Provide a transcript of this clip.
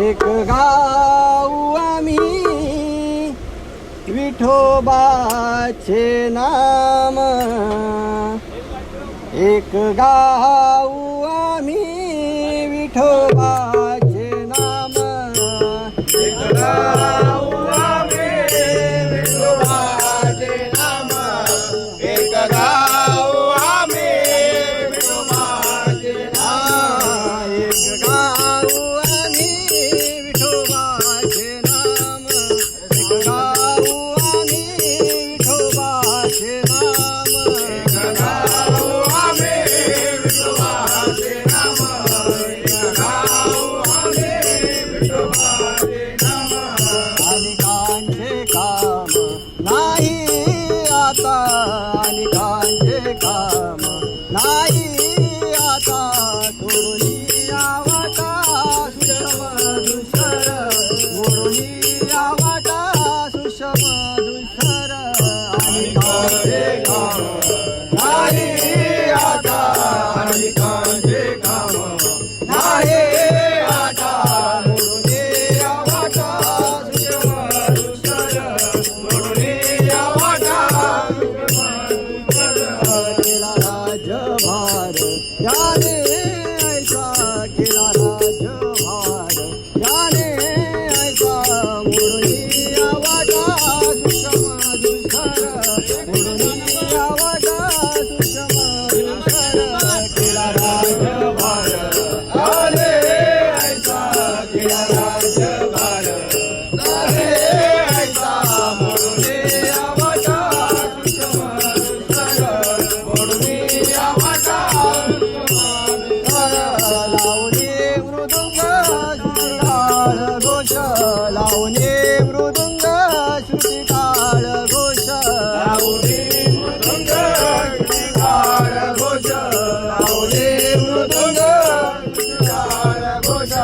एक गाऊ आम्ही विठोबाचे नाम. एक गाऊ आम्ही विठोबाचे नाम. एक गाऊ आणि